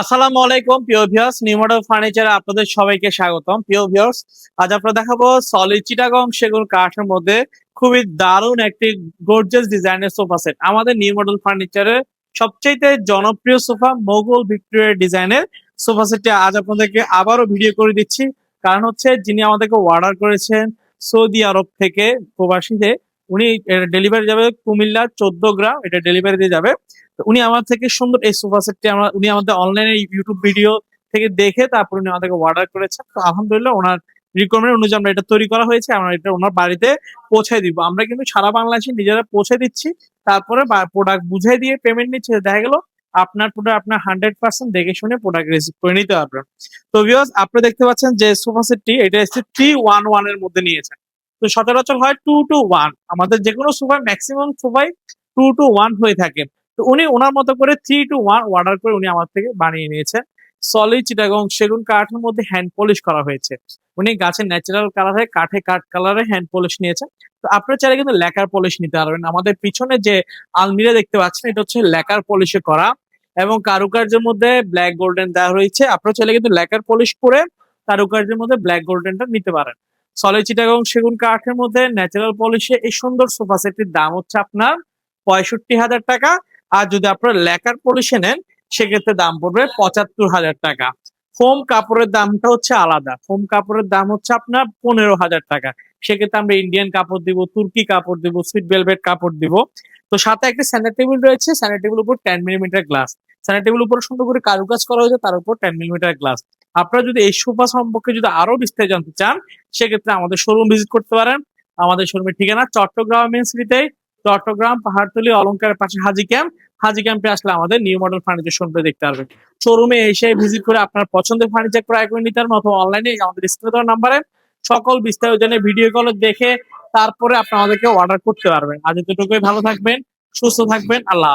আসসালামু আলাইকুম, প্রিয় ভিউয়ার্স নিউ মডেল ফার্নিচারে আপনাদের সবাইকে স্বাগতম। প্রিয় ভিউয়ার্স আজ আপনারা দেখাবো সলিড চিটাগং সেগুন কাঠের মধ্যে খুবই দারুণ একটি গর্জিয়াস ডিজাইনের সোফা সেট আমাদের নিউ মডেল ফার্নিচারের সবচেয়ে জনপ্রিয় সোফা মোগল ভিক্টোরিয়া ডিজাইনের সোফা সেটটি আজ আপনাদেরকে আবারও ভিডিও করে দিচ্ছি। কারণ হচ্ছে, যিনি আমাদেরকে অর্ডার করেছেন সৌদি আরব থেকে প্রবাসীতে উনি ডেলিভারি যাবে কুমিল্লা চোদ্দ গ্রাম এটা ডেলিভারি দিয়ে যাবে। উনি আমার থেকে সুন্দর, এই সোফা সেটটি আমরা, উনি আমাদের অনলাইনে ইউটিউব ভিডিও থেকে দেখে তারপর উনি আমাদেরকে অর্ডার করেছেন। তো আলহামদুলিল্লাহ ওনার রিকোয়ারমেন্ট অনুযায়ী আমরা এটা তৈরি করা হয়েছে, আমরা এটা ওনার বাড়িতে পৌঁছে দিব। আমরা কিন্তু সারা বাংলাদেশে নিজেরা পৌঁছে দিচ্ছি, তারপরে প্রোডাক্ট বুঝাই দিয়ে পেমেন্ট নিচ্ছে, দেখা গেল আপনার প্রোডাক্ট আপনার হান্ড্রেড পার্সেন্ট দেখে শুনে প্রোডাক্ট রিসিভ করে নিতে পারবেন তো ভিউয়ার্স আপনি দেখতে পাচ্ছেন যে সোফা সেটটি এটা হচ্ছে থ্রি ওয়ান ওয়ানের মধ্যে নিয়েছেন তো সচরাচর হয় টু টু ওয়ান আমাদের যে কোনো সোফায় ম্যাক্সিমাম সোফাই টু টু ওয়ান হয়ে থাকে। তো উনি ওনার মতো করে থ্রি টু ওয়ান অর্ডার করে উনি আমার থেকে বানিয়ে নিয়েছেন সলিড চিটাগং সেগুন কাঠের মধ্যে হ্যান্ড পলিশ করা হয়েছে। উনি গাছের ন্যাচারাল কালারে কাঠে কাঠ কালারে হ্যান্ড পলিশ নিয়েছেন তো আপনার চাইলে কিন্তু লেকার পলিশ নিতে পারবেন। আমাদের পিছনে যে আলমিরা দেখতে পাচ্ছেন, এটা হচ্ছে লেকার পলিশে করা। এবং কারুকার্যের মধ্যে ব্ল্যাক গোল্ডেন দেওয়া রয়েছে। আপনার চাইলে কিন্তু লেকার পলিশ করে কারুকার্যের মধ্যে ব্ল্যাক গোল্ডেনটা নিতে পারেন। সলিড চিটাগং সেগুন কাঠের মধ্যে ন্যাচারাল পলিশে এই সুন্দর সোফা সেটটির দাম হচ্ছে আপনার পঁয়ষট্টি হাজার টাকা। আর যদি আপনারা লেকার পলিশে নেন, সেক্ষেত্রে দাম পড়বে পঁচাত্তর হাজার টাকা। ফোম কাপড়ের দামটা হচ্ছে আলাদা। ফোম কাপড়ের দাম হচ্ছে আপনার পনেরো হাজার টাকা। সেক্ষেত্রে আমরা ইন্ডিয়ান কাপড় দিব তুর্কি কাপড় দিব সুইট ভেলভেট কাপড় দিব। তো সাথে একটা স্যানিটারি টেবিল রয়েছে স্যানিটারি টেবিল উপর ten millimetre glass sanitary table উপর সুন্দর করে কারুকাজ করা হয়েছে, তার উপর টেন মিলিমিটার গ্লাস আপনারা যদি এই সোফা সম্পর্কে যদি আরও বিস্তারিত জানতে চান, সেক্ষেত্রে আমাদের শোরুম ভিজিট করতে পারেন। আমাদের শোরুমের ঠিকানা চট্টগ্রাম মেন সিটিতে চট্টগ্রাম, পাহাড়তলি, অলঙ্কারের পাশে হাজি ক্যাম্প হাজি ক্যাম্পে আসলে আমাদের নিউ মডেল ফার্নিচার শোরুমে দেখতে পারবেন। শোরুমে এসে ভিজিট করে আপনার পছন্দের ফার্নিচার ক্রয় করে নিতে পারবেন অথবা অনলাইনে আমাদের স্ক্রিনে নাম্বারে সকল বিস্তারিত জেনে ভিডিও কল দেখে তারপরে আপনি আমাদেরকে অর্ডার করতে পারবেন। আজ এতটুকুই, ভালো থাকবেন, সুস্থ থাকবেন, আল্লাহ।